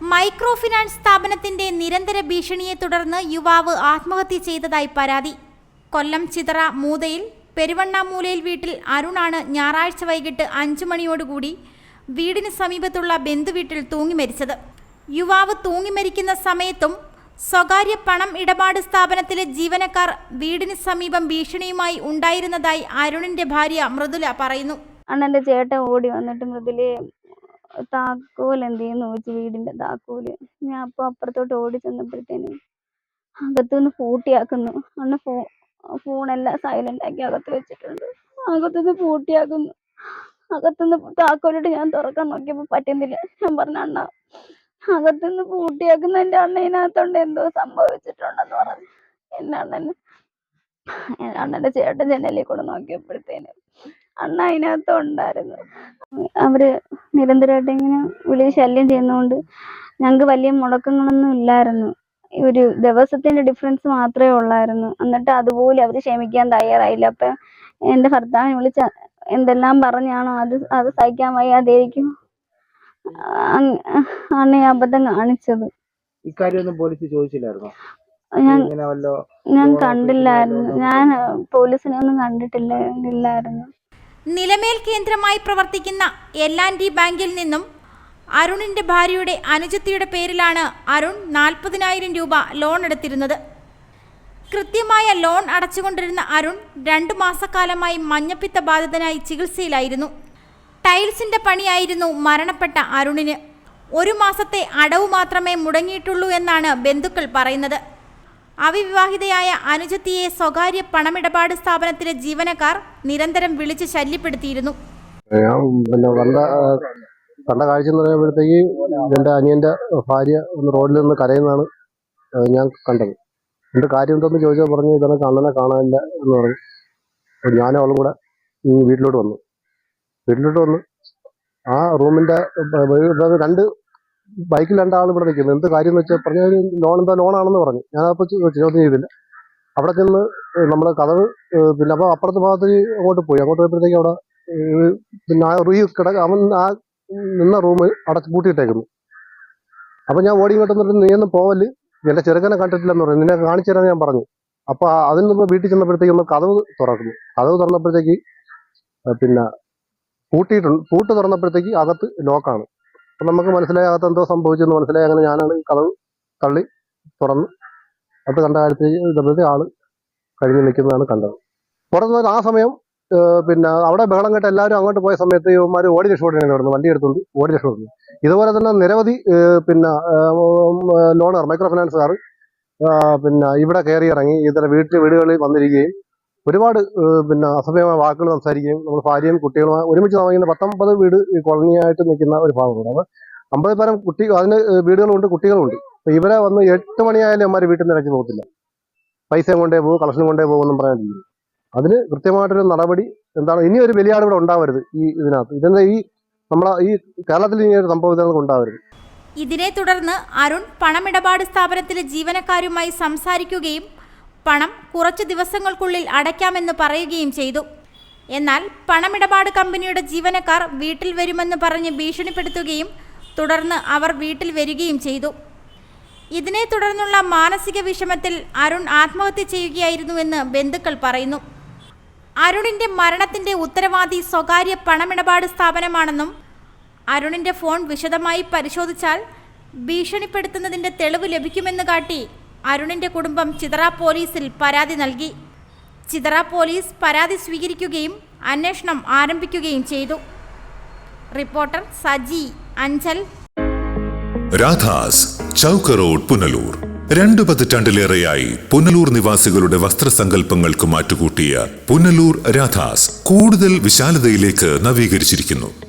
Micro finance സ്ഥാപനത്തിന്റെ നിരന്തര ഭീഷണിയെ തുടർന്ന് യുവാവ് ആത്മഹത്യ ചെയ്തതായി പരാതി. കൊല്ലം ചിതറ മൂതയിൽ പെരുവണ്ണാമൂലയിൽ വീട്ടിൽ അരുണാണ് ഞായറാഴ്ച വൈകിട്ട് അഞ്ചു മണിയോടുകൂടി വീടിന് സമീപത്തുള്ള ബന്ധുവീട്ടിൽ തൂങ്ങി മരിച്ചത്. യുവാവ് തൂങ്ങി മരിക്കുന്ന സമയത്തും സ്വകാര്യ പണം ഇടപാട് സ്ഥാപനത്തിലെ ജീവനക്കാർ വീടിന് സമീപം ഭീഷണിയുമായി ഉണ്ടായിരുന്നതായി അരുണിന്റെ ഭാര്യ മൃദുല പറയുന്നു. അണ്ണന്റെ ചേട്ടൻ ഓടി വന്നിട്ട് മൃദുലേ താക്കോൽ എന്ത് ചെയ്യുന്നു ചോദിച്ചു വീടിന്റെ താക്കോൽ. ഞാൻ അപ്പോൾ അപ്പുറത്തോട്ട് ഓടി ചെന്നപ്പോഴത്തേനും അകത്തുനിന്ന് പൂട്ടിയാക്കുന്നു. അന്ന് ഫോ ഫോണെല്ലാം സൈലന്റ് ആക്കി അകത്ത് വെച്ചിട്ടുണ്ട്. അകത്തുനിന്ന് പൂട്ടിയാക്കുന്നു. അകത്തുനിന്ന് താക്കോലിട്ട് ഞാൻ തുറക്കാൻ നോക്കിയപ്പോൾ പറ്റുന്നില്ല. ഞാൻ പറഞ്ഞ അണ്ണ അകത്തുനിന്ന് പൂട്ടിയാക്കുന്ന. എന്റെ അണ്ണയിനകത്തോണ്ട് എന്തോ സംഭവിച്ചിട്ടുണ്ടെന്ന് പറഞ്ഞു. എന്റെ അണ്ണന് എന്റെ അണ്ണന്റെ ചേട്ടൻ ജനലിൽ കൂടെ നോക്കിയപ്പോഴത്തേനും അണ്ണ അതിനകത്തുണ്ടായിരുന്നു അവർ നിരന്തരമായിട്ട് ഇങ്ങനെ വിളി ശല്യം ചെയ്യുന്നതുകൊണ്ട് ഞങ്ങൾക്ക് വലിയ മുടക്കങ്ങളൊന്നും ഇല്ലായിരുന്നു. ഒരു ദിവസത്തിന്റെ ഡിഫറൻസ് മാത്രമേ ഉള്ളായിരുന്നു. എന്നിട്ട് അതുപോലെ അവർ ക്ഷമിക്കാൻ തയ്യാറായില്ല. അപ്പൊ എന്റെ ഭർത്താവിനെ വിളിച്ച എന്തെല്ലാം പറഞ്ഞാണോ അത് അത് സഹിക്കാൻ വയ്യാതെയിരിക്കും ആണ് ഈ അബദ്ധം കാണിച്ചത്. ഇക്കാര്യമൊന്നും പോലീസ് ചോദിച്ചില്ലായിരുന്നോ? ഞാൻ ഞാൻ കണ്ടില്ലായിരുന്നു. ഞാൻ പോലീസിനെ ഒന്നും കണ്ടിട്ടില്ല ഇല്ലായിരുന്നു. നിലമേൽ കേന്ദ്രമായി പ്രവർത്തിക്കുന്ന എൽ ആൻഡ് ബാങ്കിൽ നിന്നും അരുണിന്റെ ഭാര്യയുടെ അനുജത്തിയുടെ പേരിലാണ് അരുൺ നാൽപ്പതിനായിരം രൂപ ലോൺ എടുത്തിരുന്നത്. കൃത്യമായ ലോൺ അടച്ചുകൊണ്ടിരുന്ന അരുൺ രണ്ടു മാസക്കാലമായി മഞ്ഞപ്പിത്ത ബാധിതനായി ചികിത്സയിലായിരുന്നു. ടൈൽസിന്റെ പണിയായിരുന്നു മരണപ്പെട്ട അരുണിന്. ഒരു മാസത്തെ അടവ് മാത്രമേ മുടങ്ങിയിട്ടുള്ളൂ എന്നാണ് ബന്ധുക്കൾ പറയുന്നത്. അവിവാഹിതയായ അനുജത്തിയെ സ്വകാര്യ പണമിടപാട് സ്ഥാപനത്തിലെ ജീവനക്കാർ നിരന്തരം വിളിച്ച് ശല്യപ്പെടുത്തിയിരുന്നു. കണ്ട കാഴ്ച എന്ന് പറയുമ്പോഴത്തേക്ക് എന്റെ അനിയന്റെ ഭാര്യ ഒന്ന് റോഡിൽ നിന്ന് കരയുന്നതാണ് ഞാൻ കണ്ടത്. എന്റെ കാര്യം എന്തെന്ന് ചോദിച്ചാൽ പറഞ്ഞു ഇതാണ് കണ്ണനെ കാണാനില്ല എന്ന് പറഞ്ഞു. ഞാനും അവളും കൂടെ വീട്ടിലോട്ട് വന്നു. വീട്ടിലോട്ട് വന്നു ആ റൂമിന്റെ രണ്ട് ബൈക്കിൽ രണ്ടാൾ ഇവിടെ നിൽക്കുന്നത് എന്ത് കാര്യം എന്ന് വെച്ചാൽ പറഞ്ഞ ലോൺ എന്താ ലോണാണെന്ന് പറഞ്ഞു. ഞാൻ അപ്പോൾ ചോദ്യം ചെയ്തില്ല. അവിടെ ചെന്ന് നമ്മൾ കഥവ് പിന്നെ അപ്പോൾ അപ്പുറത്തെ ഭാഗത്ത് അങ്ങോട്ട് പോയി. അങ്ങോട്ട് പോയപ്പോഴത്തേക്ക് അവിടെ പിന്നെ ആ റീ കിട അവൻ ആ നിന്ന റൂം അടച്ച് പൂട്ടിയിട്ടേക്കുന്നു. അപ്പം ഞാൻ ഓടി ഇങ്ങോട്ട് വന്നിട്ട് നീ ഒന്നും പോവൽ. എന്റെ ചെറുക്കനെ കണ്ടിട്ടില്ലെന്ന് പറഞ്ഞു. നിന്നെ കാണിച്ചു തരാൻ ഞാൻ പറഞ്ഞു. അപ്പോൾ അതിൽ നിന്ന് വീട്ടിൽ ചെന്നപ്പോഴത്തേക്ക് ഒന്ന് കഥവ് തുറക്കുന്നു. കഥവ് തുറന്നപ്പോഴത്തേക്ക് പിന്നെ പൂട്ടിയിട്ടുണ്ട്. പൂട്ട് തുറന്നപ്പോഴത്തേക്ക് അകത്ത് ലോക്കാണ്. അപ്പൊ നമുക്ക് മനസ്സിലായി അകത്ത് എന്തോ സംഭവിച്ചെന്ന് മനസ്സിലായി. അങ്ങനെ ഞാനാണ് കഥവ് തള്ളി തുറന്ന് അത് കണ്ട കാര്യത്തിൽ ഇതപ്പോഴത്തെ ആൾ കഴിഞ്ഞ് നിൽക്കുന്നതാണ് കണ്ടത്. പുറത്ത് ആ സമയം പിന്നെ അവിടെ ബഹളം കേട്ട് എല്ലാവരും അങ്ങോട്ട് പോയ സമയത്ത് ഇവന്മാർ ഓടി രക്ഷപ്പെടുകയാണ് ഇവിടുന്ന്. വണ്ടി എടുത്തുകൊണ്ട് ഓടി രക്ഷപ്പെടുന്നു ഇതുപോലെ തന്നെ നിരവധി പിന്നെ ലോണർ മൈക്രോ ഫിനാൻസുകാർ പിന്നെ ഇവിടെ കയറി ഇറങ്ങി ഇതര വീട്ടിൽ വീടുകളിൽ വന്നിരിക്കുകയും ഒരുപാട് പിന്നെ അസഭ്യമായ വാക്കുകൾ സംസാരിക്കുകയും നമ്മൾ ഭാര്യയും കുട്ടികളുമായി ഒരുമിച്ച് താമസിക്കുന്ന പത്തൊമ്പത് വീട് കോളനിയായിട്ട് നിൽക്കുന്ന ഒരു ഭാഗമുണ്ട്. അപ്പോൾ അമ്പത് പരം കുട്ടി അതിന് വീടുകളുണ്ട് കുട്ടികളുണ്ട്. അപ്പൊ ഇവരെ വന്ന് എട്ട് മണിയായാലും അമ്മമാർ വീട്ടിൽ നിന്ന് ഇറക്കി പോകത്തില്ല. പൈസ കൊണ്ടേ പോകും കളക്ഷൻ കൊണ്ടേ പോകുമെന്നും പറയാനില്ല അതിന് കൃത്യമായിട്ടൊരു നടപടി എന്താണ് ഇനി ഒരു വലിയ ഇവിടെ ഉണ്ടാവരുത് ഈ ഇതിനകത്ത്. ഇതെന്താ ഈ നമ്മളെ ഈ കേരളത്തിൽ ഇനി ഒരു സംഭവം ഇതൊന്നും ഉണ്ടാവരുത്? ഇതിനെ തുടർന്ന് അരുൺ പണമിടപാട് സ്ഥാപനത്തിലെ ജീവനക്കാരുമായി സംസാരിക്കുകയും പണം കുറച്ച് ദിവസങ്ങൾക്കുള്ളിൽ അടയ്ക്കാമെന്ന് പറയുകയും ചെയ്തു. എന്നാൽ പണമിടപാട് കമ്പനിയുടെ ജീവനക്കാർ വീട്ടിൽ വരുമെന്ന് പറഞ്ഞ് ഭീഷണിപ്പെടുത്തുകയും തുടർന്ന് അവർ വീട്ടിൽ വരികയും ചെയ്തു. ഇതിനെ തുടർന്നുള്ള മാനസിക വിഷമത്തിൽ അരുൺ ആത്മഹത്യ ചെയ്യുകയായിരുന്നുവെന്ന് ബന്ധുക്കൾ പറയുന്നു. അരുണിന്റെ മരണത്തിന്റെ ഉത്തരവാദി സ്വകാര്യ പണമിടപാട് സ്ഥാപനമാണെന്നും അരുണിന്റെ ഫോൺ വിശദമായി പരിശോധിച്ചാൽ ഭീഷണിപ്പെടുത്തുന്നതിന്റെ തെളിവ് ലഭിക്കുമെന്ന് കാട്ടി അരുണിന്റെ കുടുംബം ചിതറ പോലീസിൽ പരാതി നൽകി. ചിതറ പോലീസ് പരാതി സ്വീകരിക്കുകയും അന്വേഷണം ആരംഭിക്കുകയും ചെയ്തു. റിപ്പോർട്ടർ സജി അഞ്ചൽ. രാധാസ് ചൗക്ക റോഡ് പുനലൂർ. രണ്ടു പതിറ്റാണ്ടിലേറെയായി പുനലൂർ നിവാസികളുടെ വസ്ത്രസങ്കല്പങ്ങൾക്ക് മാറ്റുകൂട്ടിയ പുനലൂർ രാധാസ് കൂടുതൽ വിശാലതയിലേക്ക് നവീകരിച്ചിരിക്കുന്നു.